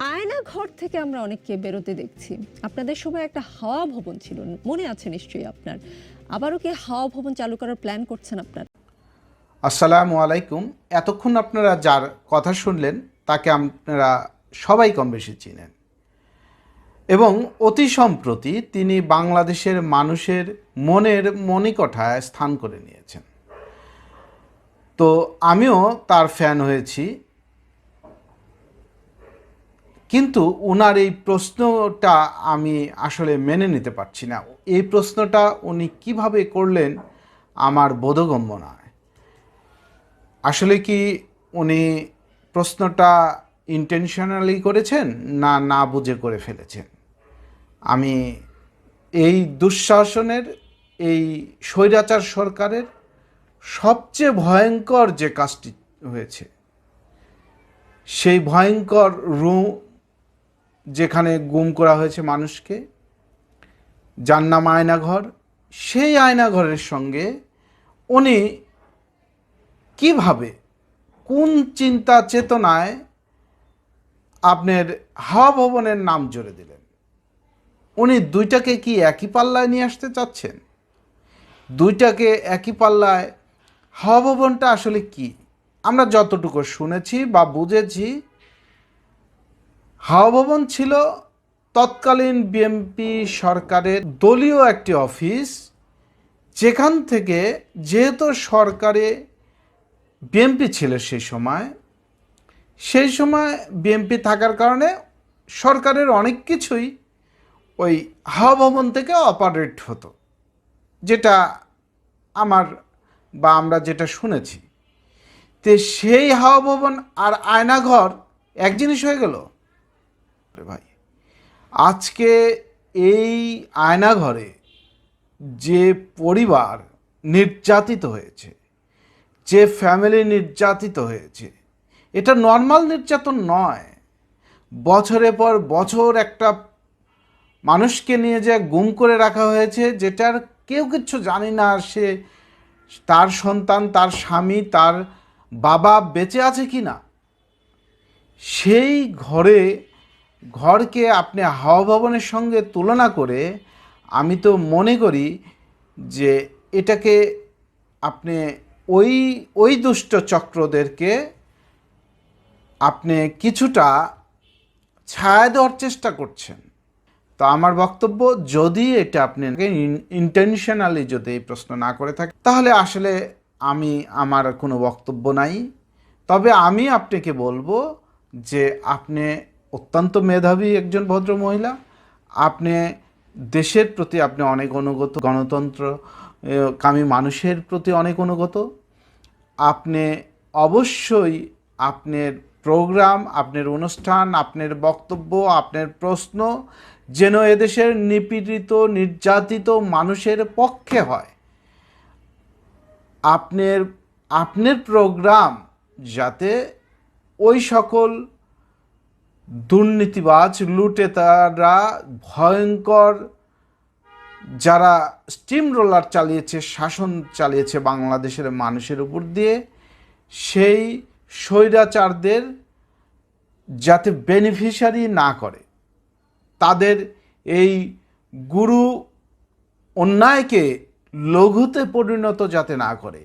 আয়না ঘর থেকে আমরা অনেককে বেরোতে দেখছি। আপনাদের সময় একটা হাওয়া ভবন ছিল, মনে আছে নিশ্চয়ই আপনার? আবারও কি হাওয়া ভবন চালু করার প্ল্যান করছেন আপনার? আসসালামু আলাইকুম। এতক্ষণ আপনারা যার কথা শুনলেন, তাকে আপনারা সবাই কম বেশি চিনেন। এবং অতি সম্প্রতি তিনি বাংলাদেশের মানুষের মনের মণিকঠায় স্থান করে নিয়েছেন। তো আমিও তার ফ্যান হয়েছি। কিন্তু ওনার এই প্রশ্নটা আমি আসলে মেনে নিতে পারছি না। এই প্রশ্নটা উনি কীভাবে করলেন আমার বোধগম্য নয়। আসলে কি উনি প্রশ্নটা ইন্টেনশনালি করেছেন না না বুঝে করে ফেলেছেন? আমি এই দুঃশাসনের, এই স্বৈরাচার সরকারের সবচেয়ে ভয়ঙ্কর যে কাজটি হয়েছে, সেই ভয়ঙ্কর রু যেখানে গুম করা হয়েছে মানুষকে যার নাম আয়নাঘর, সেই আয়নাঘরের সঙ্গে উনি কীভাবে, কোন চিন্তা চেতনায় আপনার হাওয়া ভবনের নাম জুড়ে দিলেন? উনি দুইটাকে কি একই পাল্লায় নিয়ে আসতে চাচ্ছেন? দুইটাকে একই পাল্লায় হাওয়া ভবনটা আসলে কি? আমরা যতটুকু শুনেছি বা বুঝেছি হাওয়া ভবন ছিল তৎকালীন বিএমপি সরকারের দলীয় একটি অফিস। যেখান থেকে যেহেতু সরকারে বিএমপি ছিল সেই সময় সেই সময় বিএমপি থাকার কারণে সরকারের অনেক কিছুই ওই হাওয়া ভবন থেকে অপারেট হতো। যেটা আমার বা আমরা যেটা শুনেছি। তে সেই হাওয়া ভবন আর আয়নাঘর এক জিনিস হয়ে গেল। আরে ভাই। আজকে এই আয়নাঘরে যে পরিবার নির্যাতিত হয়েছে, যে ফ্যামিলি নির্যাতিত হয়েছে, এটা নর্মাল নির্যাতন নয়। বছরের পর বছর একটা মানুষকে নিয়ে যে গুম করে রাখা হয়েছে যেটার কেউ কিচ্ছু জানি না, সে তার সন্তান, তার স্বামী, তার বাবা বেঁচে আছে কি না সেই ঘরে ঘরকে আপনি হাওয়া ভবনের সঙ্গে তুলনা করে আমি তো মনে করি যে এটাকে আপনি ওই ওই দুষ্ট চক্রদেরকে আপনি কিছুটা ছায়া দেওয়ার চেষ্টা করছেন। তো আমার বক্তব্য, যদি এটা আপনি ইন্টেনশনালি যদি এই প্রশ্ন না করে থাকে তাহলে আসলে আমি, আমার কোনো বক্তব্য নাই। তবে আমি আপনাকে বলব যে আপনি অত্যন্ত মেধাবী একজন ভদ্র মহিলা। আপনি দেশের প্রতি আপনি অনেক অনুগত, গণতন্ত্র কামী মানুষের প্রতি অনেক অনুগত। আপনি অবশ্যই আপনার প্রোগ্রাম, আপনার অনুষ্ঠান, আপনার বক্তব্য, আপনার প্রশ্ন যেন এদেশের নিপীড়িত, নির্যাতিত মানুষের পক্ষে হয়। আপনার আপনার প্রোগ্রাম যাতে ওই সকল দুর্নীতিবাজ লুটেতারা ভয়ঙ্কর যারা স্টিম রোলার চালিয়েছে, শাসন চালিয়েছে বাংলাদেশের মানুষের উপর দিয়ে, সেই স্বৈরাচারদের যাতে বেনিফিশিয়ারি না করে। তাদের এই গুরু অন্যায়কে লঘুতে পরিণত যাতে না করে।